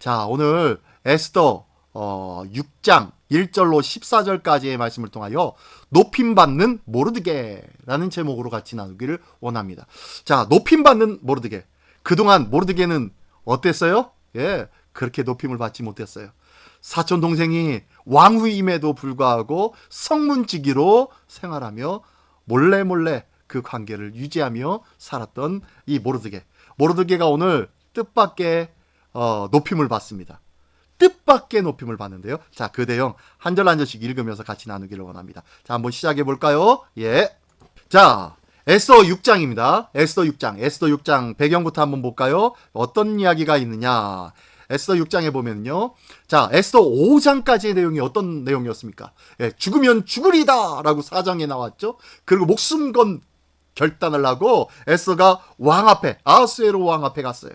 자, 오늘 에스더 어, 6장 1절로 14절까지의 말씀을 통하여 높임받는 모르드게라는 제목으로 같이 나누기를 원합니다. 자, 높임받는 모르드게. 그동안 모르드게는 어땠어요? 예, 그렇게 높임을 받지 못했어요. 사촌 동생이 왕후임에도 불구하고 성문지기로 생활하며 몰래 몰래 그 관계를 유지하며 살았던 이 모르드게. 모르드게가 오늘 뜻밖의 어, 높임을 받습니다. 뜻밖의 높임을 받는데요. 자, 그 내용 한 절 한 절씩 읽으면서 같이 나누기를 원합니다. 자, 한번 시작해 볼까요? 예. 자, 에스더 6장입니다. 에스더 6장. 에스더 6장 배경부터 한번 볼까요? 어떤 이야기가 있느냐? 에스더 6장에 보면요. 자, 에스더 5장까지의 내용이 어떤 내용이었습니까? 예, 죽으면 죽으리다! 라고 사정에 나왔죠. 그리고 목숨 건 결단을 하고 에스더가 왕 앞에, 아하스에로 왕 앞에 갔어요.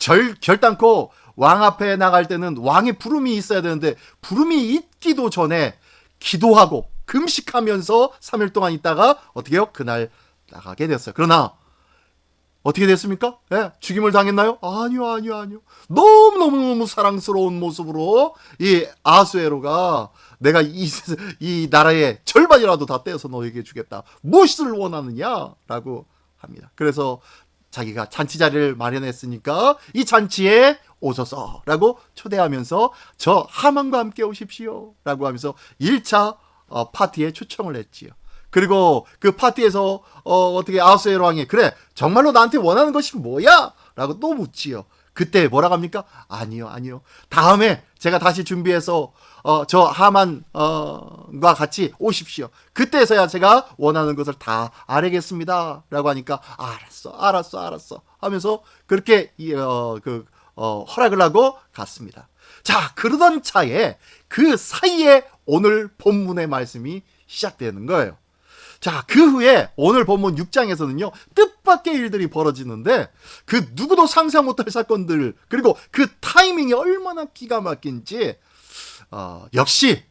절, 결단코 왕 앞에 나갈 때는 왕의 부름이 있어야 되는데 부름이 있기도 전에 기도하고 금식하면서 3일 동안 있다가 어떻게 해요? 그날 나가게 됐어요. 그러나 어떻게 됐습니까? 예, 죽임을 당했나요? 아니요, 아니요, 아니요. 너무너무너무 사랑스러운 모습으로 이 아수에로가 내가 이, 이 나라의 절반이라도 다 떼어서 너에게 주겠다. 무엇을 원하느냐? 라고 합니다. 그래서 자기가 잔치 자리를 마련했으니까 이 잔치에 오소서라고 초대하면서 저 하만과 함께 오십시오. 라고 하면서 1차 어, 파티에 초청을 했지요. 그리고 그 파티에서 어, 어떻게 아하스에로 왕이 그래 정말로 나한테 원하는 것이 뭐야? 라고 또 묻지요. 그때 뭐라고 합니까? 아니요, 아니요. 다음에 제가 다시 준비해서 어, 저 하만과 어, 같이 오십시오. 그때서야 제가 원하는 것을 다 알겠습니다. 라고 하니까 알았어, 알았어, 알았어 하면서 그렇게 어, 그 어, 허락을 하고 갔습니다. 자, 그러던 차에 그 사이에 오늘 본문의 말씀이 시작되는 거예요. 자, 그 후에 오늘 본문 6장에서는요, 뜻밖의 일들이 벌어지는데, 그 누구도 상상 못할 사건들, 그리고 그 타이밍이 얼마나 기가 막힌지, 어, 역시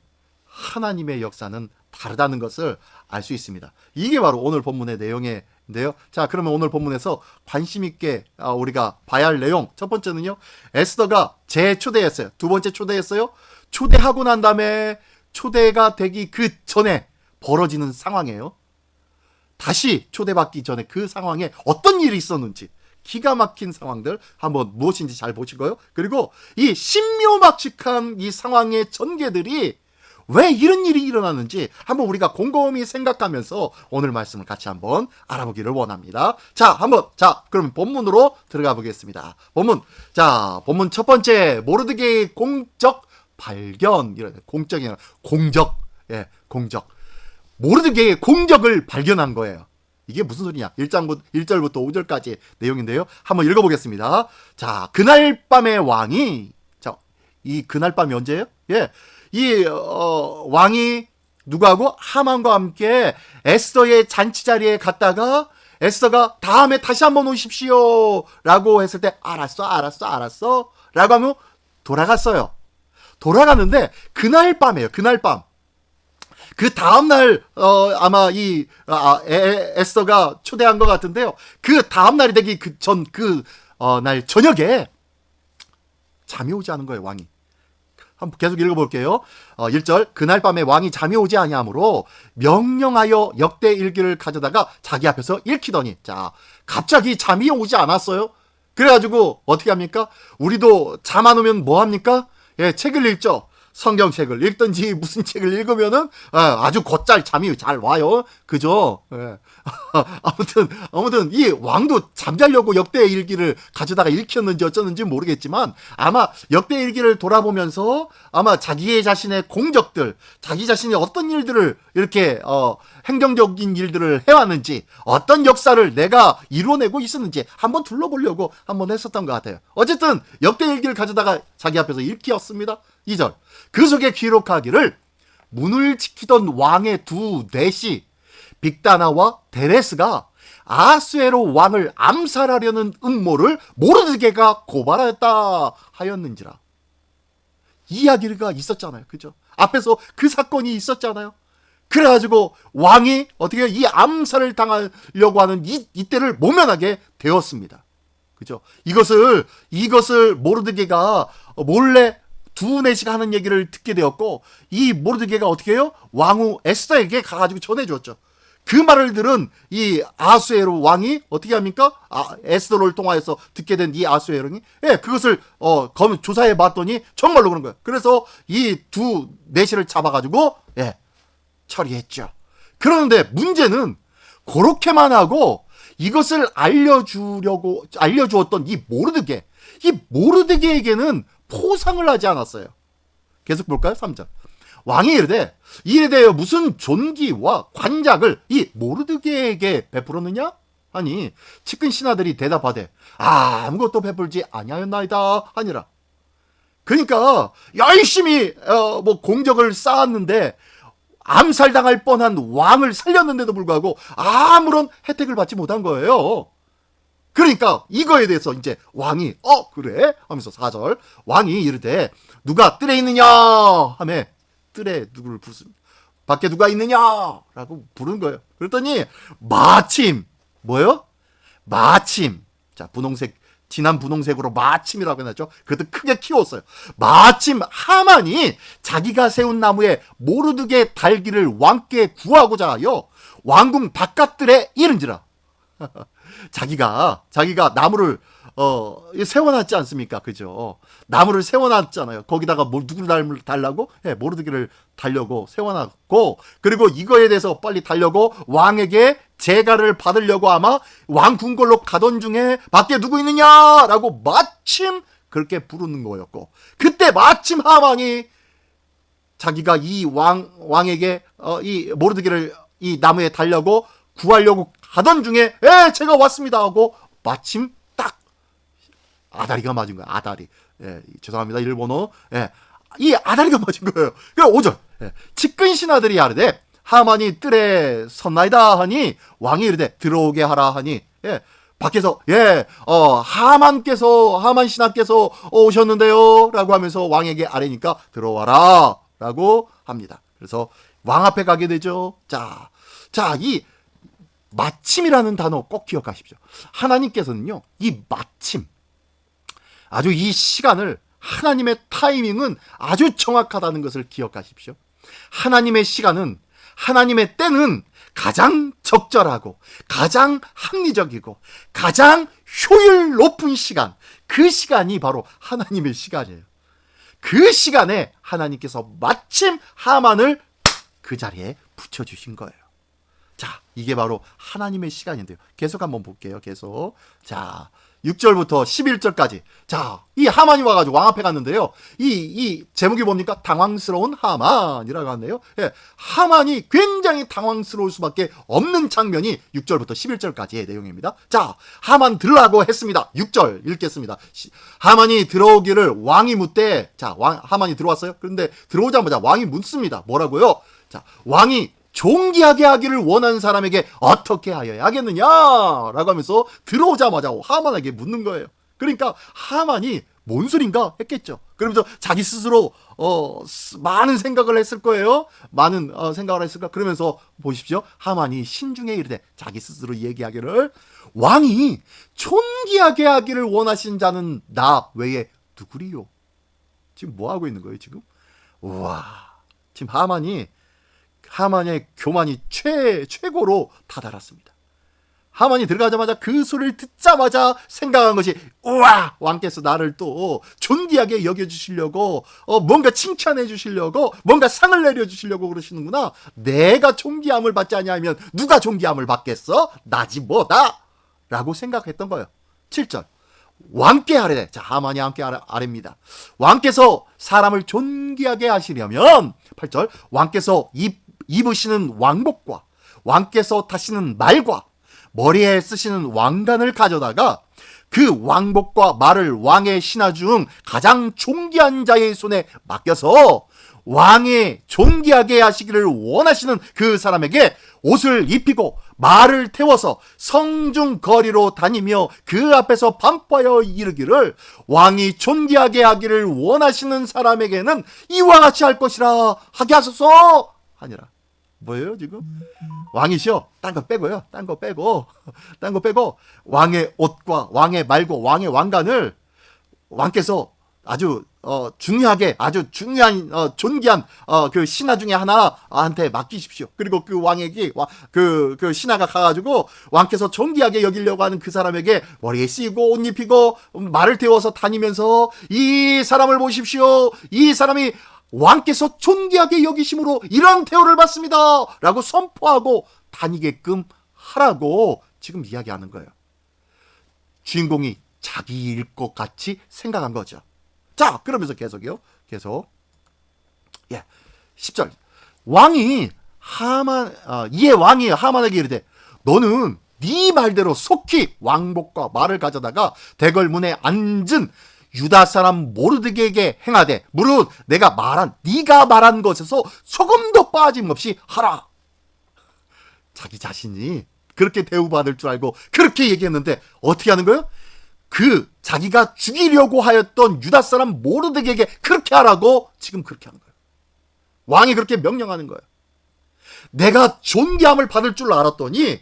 하나님의 역사는 다르다는 것을 알 수 있습니다. 이게 바로 오늘 본문의 내용인데요. 자, 그러면 오늘 본문에서 관심 있게 아, 우리가 봐야 할 내용. 첫 번째는요. 에스더가 재초대했어요. 두 번째 초대했어요. 초대하고 난 다음에 초대가 되기 그 전에 벌어지는 상황이에요. 다시 초대받기 전에 그 상황에 어떤 일이 있었는지 기가 막힌 상황들 한번 무엇인지 잘 보시고요. 그리고 이 신묘막측한 이 상황의 전개들이 왜 이런 일이 일어나는지 한번 우리가 곰곰이 생각하면서 오늘 말씀을 같이 한번 알아보기를 원합니다. 자, 한번 자, 그럼 본문으로 들어가 보겠습니다. 본문. 자, 본문 첫 번째 모르드게의 공적 발견 이런 공적이 아니라 공적. 예, 공적. 모르드게의 공적을 발견한 거예요. 이게 무슨 소리냐? 1장부터 1절부터 5절까지 내용인데요. 한번 읽어 보겠습니다. 자, 그날 밤의 왕이 자, 이 그날 밤이 언제예요? 예. 이 어, 왕이 누구하고 하만과 함께 에스더의 잔치 자리에 갔다가 에스더가 다음에 다시 한번 오십시오라고 했을 때 알았어 알았어 알았어 라고 하면 돌아갔어요. 돌아가는데 그날 밤이에요. 그날 밤. 그 다음날 어, 아마 이 아, 에, 에스더가 초대한 것 같은데요. 그 다음날이 되기 그 전그 어, 날 저녁에 잠이 오지 않은 거예요 왕이. 한번 계속 읽어볼게요. 어, 1절 그날 밤에 왕이 잠이 오지 아니하므로 명령하여 역대 일기를 가져다가 자기 앞에서 읽히더니 자 갑자기 잠이 오지 않았어요. 그래가지고 어떻게 합니까? 우리도 잠 안 오면 뭐 합니까? 예, 책을 읽죠. 성경책을 읽든지 무슨 책을 읽으면은 아, 아주 곧잘 잠이 잘 와요. 그죠? 예. 아무튼 아무튼 이 왕도 잠자려고 역대 일기를 가져다가 읽혔는지 어쩌는지 모르겠지만 아마 역대 일기를 돌아보면서 아마 자기의 자신의 공적들, 자기 자신이 어떤 일들을 이렇게 어 행정적인 일들을 해왔는지 어떤 역사를 내가 이루어내고 있었는지 한번 둘러보려고 한번 했었던 것 같아요. 어쨌든 역대 일기를 가져다가 자기 앞에서 읽히었습니다. 2절. 그 속에 기록하기를 문을 지키던 왕의 두 넷이 빅다나와 데레스가 아스에로 왕을 암살하려는 음모를 모르드게가 고발하였다 하였는지라. 이야기가 있었잖아요. 그죠? 앞에서 그 사건이 있었잖아요. 그래가지고 왕이 어떻게 이 암살을 당하려고 하는 이, 이때를 모면하게 되었습니다. 그죠? 이것을 이것을 모르드게가 몰래 두네시가 하는 얘기를 듣게 되었고 이 모르드게가 어떻게 해요? 왕후 에스더에게 가가지고 전해줬죠. 그 말을 들은 이 아수에로 왕이 어떻게 합니까? 아, 에스더를 통하여서 듣게 된 이 아수에로니 예, 그것을 어, 검 조사해 봤더니 정말로 그런 거예요. 그래서 이 두 내시를 잡아가지고 예, 처리했죠. 그런데 문제는 그렇게만 하고 이것을 알려주려고 알려주었던 이 모르드게 이 모르드게에게는 포상을 하지 않았어요. 계속 볼까요? 3절. 왕이 이르되 이에 대하여 무슨 존귀와 관작을 이 모르드게에게 베풀었느냐? 하니 측근 신하들이 대답하되 아, 아무것도 베풀지 아니하였나이다 하니라. 그러니까 열심히 어, 뭐 공적을 쌓았는데 암살당할 뻔한 왕을 살렸는데도 불구하고 아무런 혜택을 받지 못한 거예요. 그러니까 이거에 대해서 이제 왕이 어 그래 하면서 4절 왕이 이르되 누가 뜰에 있느냐 하며 뜰에 누구를 부르습니다. 밖에 누가 있느냐라고 부른 거예요. 그랬더니 마침 뭐요? 마침 자 분홍색 진한 분홍색으로 마침이라고 해놨죠. 그것도 크게 키웠어요. 마침 하만이 자기가 세운 나무에 모르드게 달기를 왕께 구하고자 하여 왕궁 바깥들에 이른지라. 자기가 자기가 나무를 어 세워놨지 않습니까? 그죠? 나무를 세워놨잖아요. 거기다가 뭐 누구를 달- 달라고? 예, 모르드기를 달려고 세워놨고 그리고 이거에 대해서 빨리 달려고 왕에게 재가를 받으려고 아마 왕 궁궐로 가던 중에 밖에 누구 있느냐라고 마침 그렇게 부르는 거였고 그때 마침 하만이 자기가 이 왕 왕에게 어, 이 모르드기를 이 나무에 달려고 구하려고 하던 중에 예 제가 왔습니다 하고 마침 딱 아다리가 맞은 거야 아다리. 예 죄송합니다 일본어. 예 이 아다리가 맞은 거예요. 그 5절. 예, 측근 신하들이 하르되 하만이 뜰에 섰나이다 하니 왕이 이르되 들어오게 하라 하니. 예 밖에서 예, 어, 하만께서 하만 신하께서 오셨는데요라고 하면서 왕에게 아뢰니까 들어와라라고 합니다. 그래서 왕 앞에 가게 되죠. 자, 자, 이 마침이라는 단어 꼭 기억하십시오. 하나님께서는요, 이 마침, 아주 이 시간을 하나님의 타이밍은 아주 정확하다는 것을 기억하십시오. 하나님의 시간은 하나님의 때는 가장 적절하고 가장 합리적이고 가장 효율 높은 시간 그 시간이 바로 하나님의 시간이에요. 그 시간에 하나님께서 마침 하만을 그 자리에 붙여주신 거예요. 자, 이게 바로 하나님의 시간인데요. 계속 한번 볼게요. 계속. 자, 6절부터 11절까지. 자, 이 하만이 와가지고 왕 앞에 갔는데요. 이, 이 제목이 뭡니까? 당황스러운 하만이라고 하네요. 예, 하만이 굉장히 당황스러울 수밖에 없는 장면이 6절부터 11절까지의 내용입니다. 자, 하만 들라고 했습니다. 6절 읽겠습니다. 시- 하만이 들어오기를 왕이 묻되, 자, 왕, 하만이 들어왔어요. 그런데 들어오자마자 왕이 묻습니다. 뭐라고요? 자, 왕이 존귀하게 하기를 원하는 사람에게 어떻게 하여야 하겠느냐? 라고 하면서 들어오자마자 하만에게 묻는 거예요. 그러니까 하만이 뭔 소린가 했겠죠. 그러면서 자기 스스로 어 스- 많은 생각을 했을 거예요. 많은 어, 생각을 했을까. 그러면서 보십시오. 하만이 신중에 이르되 자기 스스로 얘기하기를 왕이 존귀하게 하기를 원하신 자는 나 외에 누구리요? 지금 뭐 하고 있는 거예요, 지금? 우와. 지금 하만이 하만의 교만이 최 최고로 다다랐습니다. 하만이 들어가자마자 그 소리를 듣자마자 생각한 것이 우와! 왕께서 나를 또 존귀하게 여겨주시려고 어, 뭔가 칭찬해 주시려고 뭔가 상을 내려 주시려고 그러시는구나. 내가 존귀함을 받지 아니하면 누가 존귀함을 받겠어? 나지 뭐다! 라고 생각했던 거예요. 7절. 왕께 하래. 자 하만이 함께 아래, 아래입니다. 왕께서 사람을 존귀하게 하시려면 8절. 왕께서 입, 입으시는 왕복과 왕께서 타시는 말과 머리에 쓰시는 왕관을 가져다가 그 왕복과 말을 왕의 신하 중 가장 존귀한 자의 손에 맡겨서 왕이 존귀하게 하시기를 원하시는 그 사람에게 옷을 입히고 말을 태워서 성중 거리로 다니며 그 앞에서 반포하여 이르기를 왕이 존귀하게 하기를 원하시는 사람에게는 이와 같이 할 것이라 하게 하소서 하니라. 뭐예요 지금? 왕이시여 딴 거 빼고요. 딴 거 빼고 딴 거 빼고 왕의 옷과 왕의 말고 왕의 왕관을 왕께서 아주 어, 중요하게 아주 중요한 어, 존귀한 어, 그 신하 중에 하나한테 맡기십시오. 그리고 그 왕에게 그그 그 신하가 가가지고 왕께서 존귀하게 여기려고 하는 그 사람에게 머리에 씌고 옷 입히고 말을 태워서 다니면서 이 사람을 보십시오. 이 사람이 왕께서 존귀하게 여기심으로 이런 대우를 받습니다.라고 선포하고 다니게끔 하라고 지금 이야기하는 거예요. 주인공이 자기일 것 같이 생각한 거죠. 자, 그러면서 계속이요. 계속. 예. 10절. 왕이 하만 아, 이에 왕이 하만에게 이르되 너는 네 말대로 속히 왕복과 말을 가져다가 대궐 문에 앉은 유다 사람 모르드게에게 행하되 무릇 내가 말한 네가 말한 것에서 조금도 빠짐없이 하라. 자기 자신이 그렇게 대우받을 줄 알고 그렇게 얘기했는데 어떻게 하는 거예요? 그 자기가 죽이려고 하였던 유다 사람 모르드게에게 그렇게 하라고 지금 그렇게 하는 거예요. 왕이 그렇게 명령하는 거예요. 내가 존귀함을 받을 줄 알았더니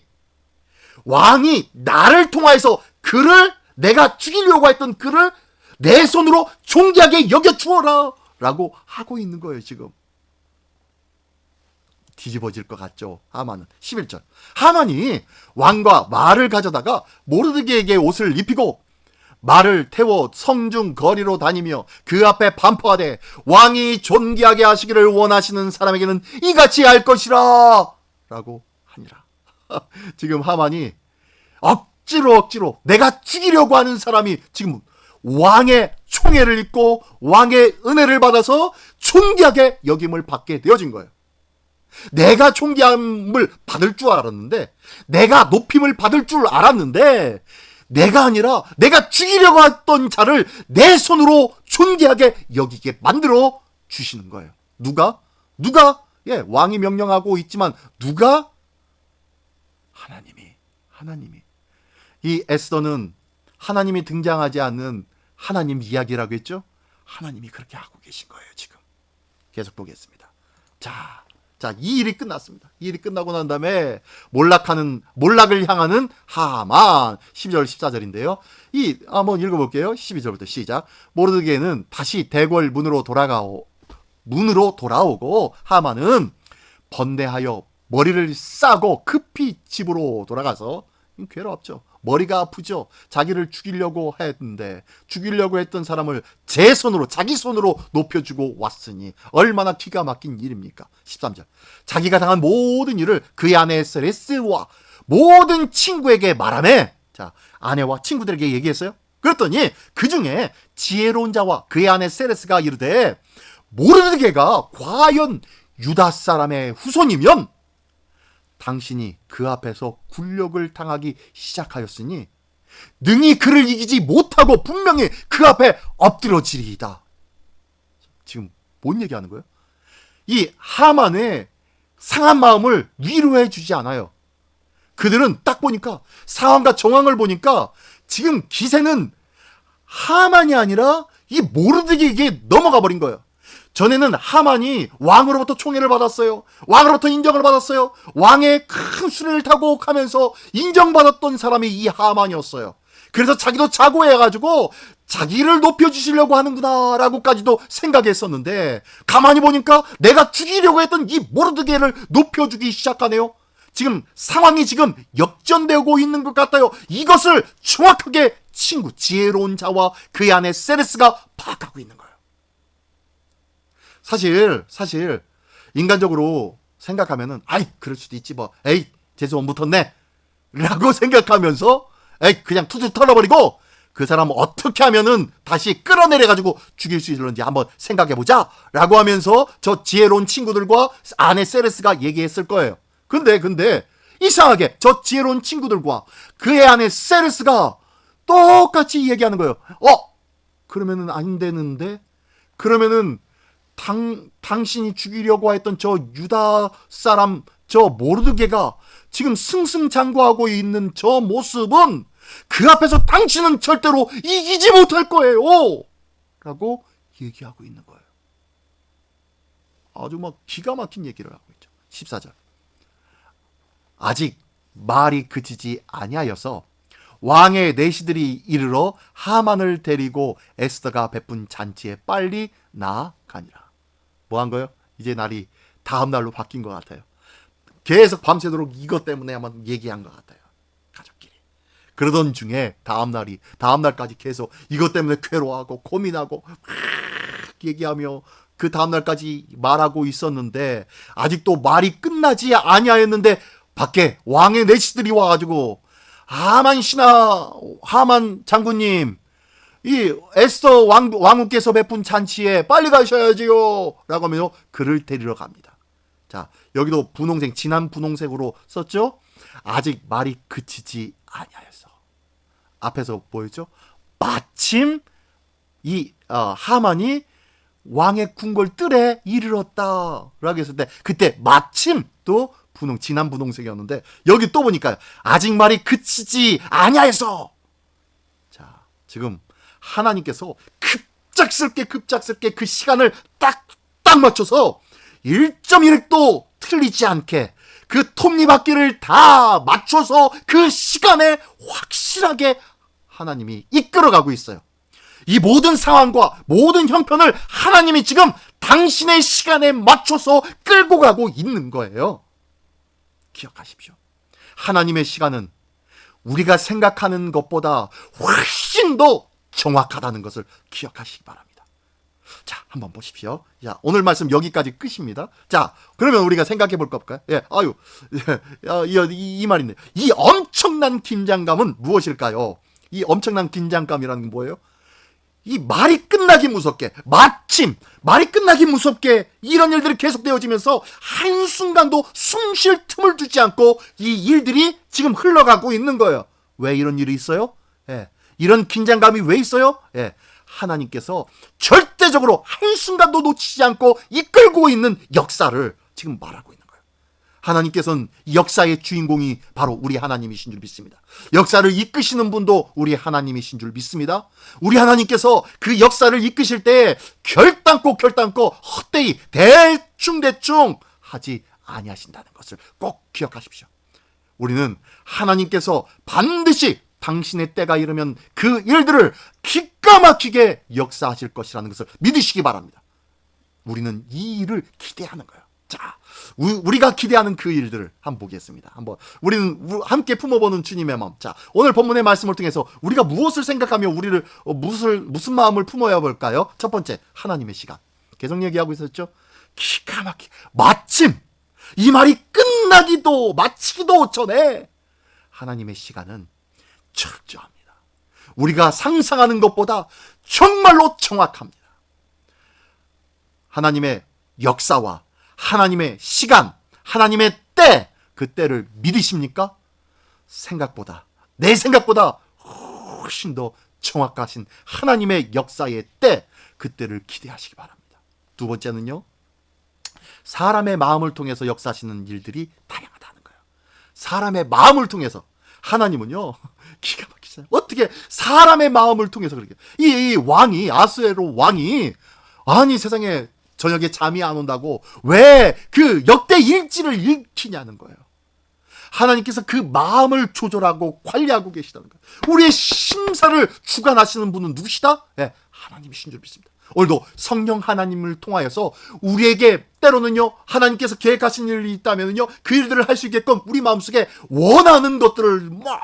왕이 나를 통하여서 그를 내가 죽이려고 했던 그를 내 손으로 존귀하게 여겨 주어라 라고 하고 있는 거예요, 지금. 뒤집어질 것 같죠. 하만은 11절. 하만이 왕과 말을 가져다가 모르드게에게 옷을 입히고 말을 태워 성중 거리로 다니며 그 앞에 반포하되 왕이 존귀하게 하시기를 원하시는 사람에게는 이같이 할 것이라 라고 하니라. 지금 하만이 억지로 억지로 내가 죽이려고 하는 사람이 지금 왕의 총애를 입고 왕의 은혜를 받아서 존귀하게 여김을 받게 되어진 거예요. 내가 존귀함을 받을 줄 알았는데, 내가 높임을 받을 줄 알았는데, 내가 아니라 내가 죽이려고 했던 자를 내 손으로 존귀하게 여기게 만들어 주시는 거예요. 누가? 누가? 예, 왕이 명령하고 있지만 누가? 하나님이. 하나님이. 이 에스더는 하나님이 등장하지 않는 하나님 이야기라고 했죠? 하나님이 그렇게 하고 계신 거예요, 지금. 계속 보겠습니다. 자, 자, 이 일이 끝났습니다. 이 일이 끝나고 난 다음에 몰락하는 몰락을 향하는 하만 12절 14절인데요. 이 한번 읽어 볼게요. 12절부터 시작. 모르드게는 다시 대궐 문으로 돌아가오 문으로 돌아오고 하만은 번대하여 머리를 싸고 급히 집으로 돌아가서 괴롭죠. 머리가 아프죠. 자기를 죽이려고 했는데 죽이려고 했던 사람을 제 손으로 자기 손으로 높여주고 왔으니 얼마나 기가 막힌 일입니까? 13절. 자기가 당한 모든 일을 그의 아내 세레스와 모든 친구에게 말하네. 자, 아내와 친구들에게 얘기했어요. 그랬더니 그 중에 지혜로운 자와 그의 아내 세레스가 이르되 모르드게가 과연 유다 사람의 후손이면 당신이 그 앞에서 굴욕을 당하기 시작하였으니 능히 그를 이기지 못하고 분명히 그 앞에 엎드러지리이다. 지금 뭔 얘기하는 거예요? 이 하만의 상한 마음을 위로해 주지 않아요. 그들은 딱 보니까 상황과 정황을 보니까 지금 기세는 하만이 아니라 이 모르드게에게 넘어가 버린 거예요. 전에는 하만이 왕으로부터 총애를 받았어요. 왕으로부터 인정을 받았어요. 왕의 큰 수레를 타고 가면서 인정받았던 사람이 이 하만이었어요. 그래서 자기도 자고해가지고 자기를 높여주시려고 하는구나 라고까지도 생각했었는데 가만히 보니까 내가 죽이려고 했던 이 모르드게를 높여주기 시작하네요. 지금 상황이 지금 역전되고 있는 것 같아요. 이것을 정확하게 친구 지혜로운 자와 그 안에 세레스가 파악하고 있는 거예요. 사실 사실 인간적으로 생각하면은 아이 그럴 수도 있지 뭐. 에이 재수 못 붙었네. 라고 생각하면서 에이 그냥 투투 털어버리고 그 사람 어떻게 하면은 다시 끌어내려 가지고 죽일 수 있는지 한번 생각해 보자. 라고 하면서 저 지혜로운 친구들과 아내 세레스가 얘기했을 거예요. 근데 근데 이상하게 저 지혜로운 친구들과 그의 아내 세레스가 똑같이 얘기하는 거예요. 어? 그러면은 안 되는데? 그러면은 당, 당신이 죽이려고 했던 저 유다 사람, 저 모르드게가 지금 승승장구하고 있는 저 모습은 그 앞에서 당신은 절대로 이기지 못할 거예요. 라고 얘기하고 있는 거예요. 아주 막 기가 막힌 얘기를 하고 있죠. 14절. 아직 말이 그치지 아니하여서 왕의 내시들이 이르러 하만을 데리고 에스더가 베푼 잔치에 빨리 나아가니라. 뭐 한 거요? 이제 날이 다음 날로 바뀐 것 같아요. 계속 밤새도록 이것 때문에 아마 얘기한 것 같아요. 가족끼리. 그러던 중에 다음 날이 다음 날까지 계속 이것 때문에 괴로워하고 고민하고 막 얘기하며 그 다음 날까지 말하고 있었는데 아직도 말이 끝나지 아니하였는데 밖에 왕의 내시들이 와가지고 하만 신하 하만 장군님 이 에스더 왕, 왕후께서 베푼 잔치에 빨리 가셔야지요. 라고 하며 그를 데리러 갑니다. 자 여기도 분홍색 진한 분홍색으로 썼죠? 아직 말이 그치지 아니하였어 앞에서 보였죠? 마침 이 어, 하만이 왕의 궁궐 뜰에 이르렀다 라고 했을 때 그때 마침 또 분홍 진한 분홍색이었는데 여기 또 보니까 아직 말이 그치지 아니하여서. 자 지금 하나님께서 급작스럽게 급작스럽게 그 시간을 딱딱 맞춰서 1.1도 틀리지 않게 그 톱니바퀴를 다 맞춰서 그 시간에 확실하게 하나님이 이끌어가고 있어요. 이 모든 상황과 모든 형편을 하나님이 지금 당신의 시간에 맞춰서 끌고 가고 있는 거예요. 기억하십시오. 하나님의 시간은 우리가 생각하는 것보다 훨씬 더 정확하다는 것을 기억하시기 바랍니다. 자, 한번 보십시오. 자, 오늘 말씀 여기까지 끝입니다. 자, 그러면 우리가 생각해 볼 것볼까요? 예, 아유, 예, 어, 이, 이, 이 말인데. 이 엄청난 긴장감은 무엇일까요? 이 엄청난 긴장감이라는 건 뭐예요? 이 말이 끝나기 무섭게 마침 말이 끝나기 무섭게 이런 일들이 계속되어지면서 한순간도 숨 쉴 틈을 두지 않고 이 일들이 지금 흘러가고 있는 거예요. 왜 이런 일이 있어요? 예. 이런 긴장감이 왜 있어요? 예. 하나님께서 절대적으로 한순간도 놓치지 않고 이끌고 있는 역사를 지금 말하고 있는 거예요. 하나님께서는 이 역사의 주인공이 바로 우리 하나님이신 줄 믿습니다. 역사를 이끄시는 분도 우리 하나님이신 줄 믿습니다. 우리 하나님께서 그 역사를 이끄실 때 결단코 결단코 헛되이 대충대충 하지 아니하신다는 것을 꼭 기억하십시오. 우리는 하나님께서 반드시 당신의 때가 이르면 그 일들을 기가 막히게 역사하실 것이라는 것을 믿으시기 바랍니다. 우리는 이 일을 기대하는 거예요. 자, 우- 우리가 기대하는 그 일들을 한번 보겠습니다. 한번 우리는 우- 함께 품어보는 주님의 마음. 자, 오늘 본문의 말씀을 통해서 우리가 무엇을 생각하며 우리를 어, 무슨 무슨 마음을 품어야 볼까요? 첫 번째, 하나님의 시간. 계속 얘기하고 있었죠. 기가 막히 마침 이 말이 끝나기도 마치기도 전에 하나님의 시간은 철저합니다. 우리가 상상하는 것보다 정말로 정확합니다. 하나님의 역사와 하나님의 시간, 하나님의 때, 그 때를 믿으십니까? 생각보다, 내 생각보다 훨씬 더 정확하신 하나님의 역사의 때, 그 때를 기대하시기 바랍니다. 두 번째는요, 사람의 마음을 통해서 역사하시는 일들이 다양하다는 거예요. 사람의 마음을 통해서 하나님은요 기가 막히잖아요. 어떻게 사람의 마음을 통해서 그렇게 이, 이 왕이 아스에로 왕이 아니 세상에 저녁에 잠이 안 온다고 왜 그 역대 일지를 읽히냐는 거예요. 하나님께서 그 마음을 조절하고 관리하고 계시다는 거예요. 우리의 심사를 주관하시는 분은 누구시다? 네, 하나님이신 줄 믿습니다. 오늘도 성령 하나님을 통하여서 우리에게 때로는요 하나님께서 계획하신 일이 있다면요 그 일들을 할 수 있게끔 우리 마음속에 원하는 것들을 막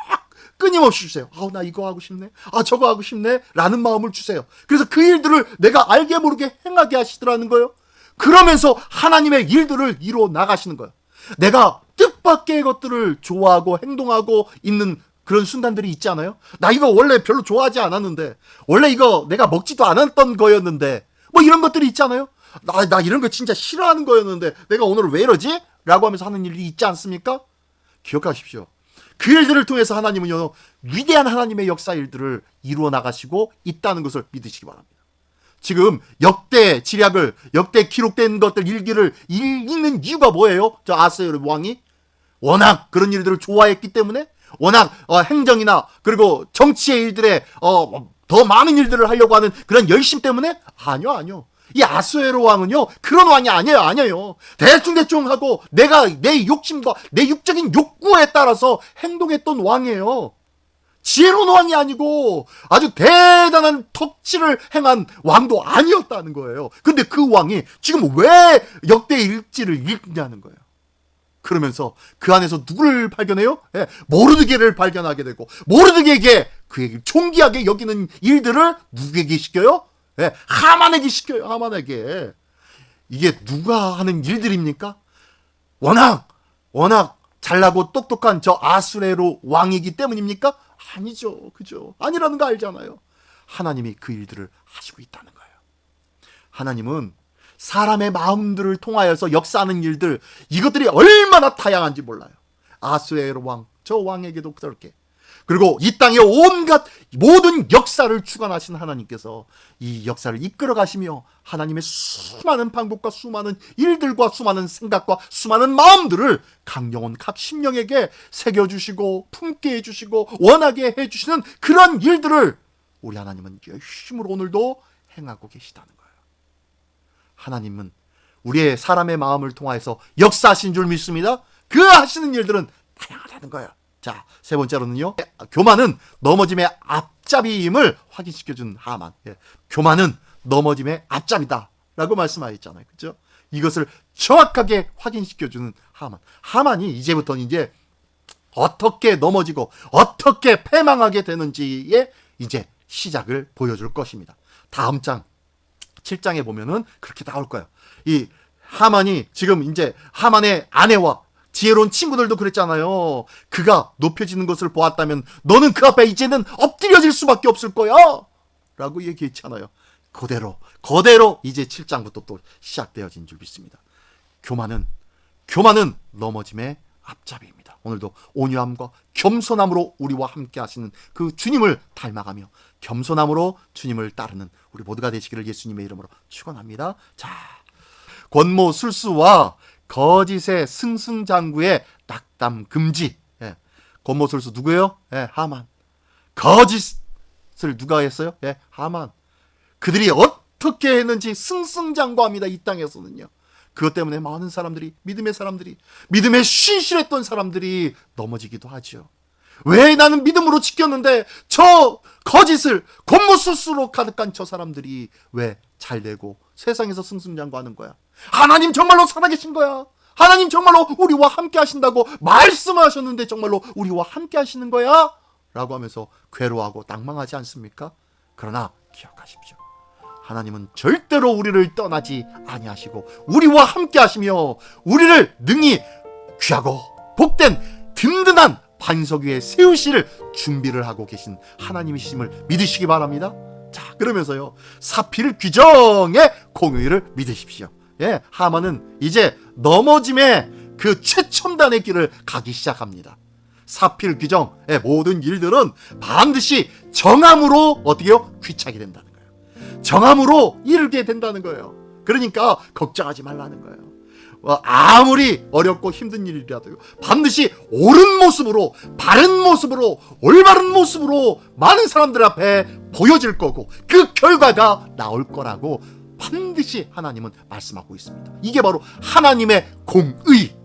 끊임없이 주세요. 아, 나 이거 하고 싶네. 아, 저거 하고 싶네. 라는 마음을 주세요. 그래서 그 일들을 내가 알게 모르게 행하게 하시더라는 거예요. 그러면서 하나님의 일들을 이루어 나가시는 거예요. 내가 뜻밖의 것들을 좋아하고 행동하고 있는 그런 순간들이 있지 않아요? 나 이거 원래 별로 좋아하지 않았는데, 원래 이거 내가 먹지도 않았던 거였는데, 뭐 이런 것들이 있잖아요? 나, 나 이런 거 진짜 싫어하는 거였는데, 내가 오늘 왜 이러지? 라고 하면서 하는 일이 있지 않습니까? 기억하십시오. 그 일들을 통해서 하나님은요, 위대한 하나님의 역사 일들을 이루어 나가시고 있다는 것을 믿으시기 바랍니다. 지금 역대 지략을, 역대 기록된 것들 일기를 읽- 읽는 이유가 뭐예요? 저 아스의 왕이? 워낙 그런 일들을 좋아했기 때문에 워낙 어, 행정이나 그리고 정치의 일들에 어, 더 많은 일들을 하려고 하는 그런 열심 때문에 아니요 아니요 이 아수에로 왕은요 그런 왕이 아니에요 아니에요 대충 대충 하고 내가 내 욕심과 내 육적인 욕구에 따라서 행동했던 왕이에요 지혜로운 왕이 아니고 아주 대단한 덕질을 행한 왕도 아니었다는 거예요 근데 그 왕이 지금 왜 역대 일지를 읽냐는 거예요 그러면서 그 안에서 누구를 발견해요? 예, 모르드게를 발견하게 되고 모르드게에게 그에게 존귀하게 여기는 일들을 누구에게 시켜요? 예, 하만에게 시켜요. 하만에게. 이게 누가 하는 일들입니까? 워낙 워낙 잘나고 똑똑한 저 아수레로 왕이기 때문입니까? 아니죠. 그죠? 아니라는 거 알잖아요. 하나님이 그 일들을 하시고 있다는 거예요. 하나님은 사람의 마음들을 통하여서 역사하는 일들 이것들이 얼마나 다양한지 몰라요. 아수에로 왕, 저 왕에게도 그렇게. 그리고 이 땅의 온갖 모든 역사를 주관하신 하나님께서 이 역사를 이끌어 가시며 하나님의 수많은 방법과 수많은 일들과 수많은 생각과 수많은 마음들을 각 영혼 각 심령에게 새겨 주시고 품게 해 주시고 원하게 해 주시는 그런 일들을 우리 하나님은 열심으로 오늘도 행하고 계시다는 거예요. 하나님은 우리의 사람의 마음을 통하여서 역사하신 줄 믿습니다. 그 하시는 일들은 다양하다는 거예요. 자, 세 번째로는요. 교만은 넘어짐의 앞잡이임을 확인시켜준 하만. 예. 교만은 넘어짐의 앞잡이다. 라고 말씀하셨잖아요. 그죠? 이것을 정확하게 확인시켜주는 하만. 하만이 이제부터는 이제 어떻게 넘어지고 어떻게 패망하게 되는지의 이제 시작을 보여줄 것입니다. 다음 장 7장에 보면은 그렇게 나올 거예요. 이 하만이 지금 이제 하만의 아내와 지혜로운 친구들도 그랬잖아요. 그가 높여지는 것을 보았다면 너는 그 앞에 이제는 엎드려질 수밖에 없을 거야. 라고 얘기했잖아요. 그대로, 그대로 이제 7장부터 또 시작되어진 줄 믿습니다. 교만은, 교만은 넘어짐의 앞잡이입니다. 오늘도 온유함과 겸손함으로 우리와 함께 하시는 그 주님을 닮아가며 겸손함으로 주님을 따르는 우리 모두가 되시기를 예수님의 이름으로 축원합니다. 자, 권모 술수와 거짓의 승승장구의 낙담 금지. 예. 권모 술수 누구예요? 예, 하만. 거짓을 누가 했어요? 예, 하만. 그들이 어떻게 했는지 승승장구합니다. 이 땅에서는요. 그것 때문에 많은 사람들이 믿음의 사람들이 믿음에 신실했던 사람들이 넘어지기도 하죠. 왜 나는 믿음으로 지켰는데 저 거짓을 곤모술수로 가득한 저 사람들이 왜 잘 되고 세상에서 승승장구하는 거야? 하나님 정말로 살아계신 거야. 하나님 정말로 우리와 함께 하신다고 말씀하셨는데 정말로 우리와 함께 하시는 거야? 라고 하면서 괴로워하고 낭망하지 않습니까? 그러나 기억하십시오. 하나님은 절대로 우리를 떠나지 아니하시고 우리와 함께 하시며 우리를 능히 귀하고 복된 든든한 반석 위에 세우실 준비를 하고 계신 하나님이심을 믿으시기 바랍니다. 자, 그러면서요. 사필 규정의 공의를 믿으십시오. 예, 하만은 이제 넘어짐의 그 최첨단의 길을 가기 시작합니다. 사필 규정의 모든 일들은 반드시 정함으로 어떻게요? 귀착이 된다는 거예요. 정함으로 이르게 된다는 거예요. 그러니까 걱정하지 말라는 거예요. 어, 아무리 어렵고 힘든 일이라도요. 반드시 옳은 모습으로, 바른 모습으로, 올바른 모습으로 많은 사람들 앞에 보여질 거고 그 결과가 나올 거라고 반드시 하나님은 말씀하고 있습니다. 이게 바로 하나님의 공의.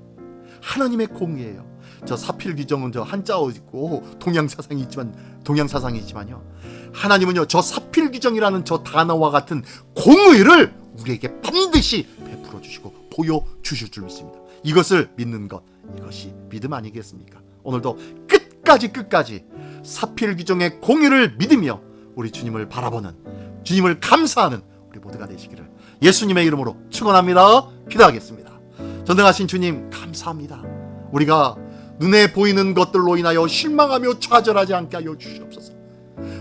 하나님의 공의예요. 저 사필 규정은 저 한자어 있고 동양 사상이 있지만 동양 사상이 있지만요. 하나님은요 저 사필 규정이라는 저 단어와 같은 공의를 우리에게 반드시 베풀어 주시고 보여 주실 줄 믿습니다. 이것을 믿는 것 이것이 믿음 아니겠습니까? 오늘도 끝까지 끝까지 사필 규정의 공의를 믿으며 우리 주님을 바라보는 주님을 감사하는 우리 모두가 되시기를 예수님의 이름으로 축원합니다. 기도하겠습니다. 전능하신 주님 감사합니다. 우리가 눈에 보이는 것들로 인하여 실망하며 좌절하지 않게 하여 주시옵소서.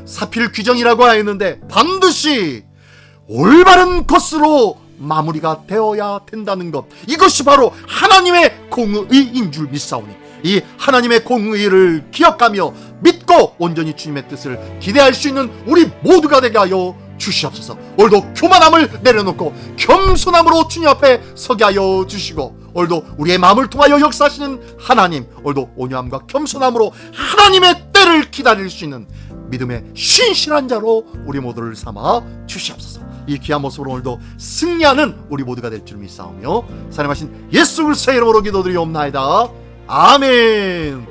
사필 규정이라고 하였는데 반드시 올바른 것으로 마무리가 되어야 된다는 것. 이것이 바로 하나님의 공의인 줄 믿사오니 이 하나님의 공의를 기억하며 믿고 온전히 주님의 뜻을 기대할 수 있는 우리 모두가 되게 하여 주시옵소서. 오늘도 교만함을 내려놓고 겸손함으로 주님 앞에 서게 하여 주시고 오늘도 우리의 마음을 통하여 역사하시는 하나님 오늘도 온유함과 겸손함으로 하나님의 때를 기다릴 수 있는 믿음의 신실한 자로 우리 모두를 삼아 주시옵소서. 이 귀한 모습으로 오늘도 승리하는 우리 모두가 될 줄 믿사오며 사랑하신 예수 그리스도의 이름으로 기도드리옵나이다. 아멘.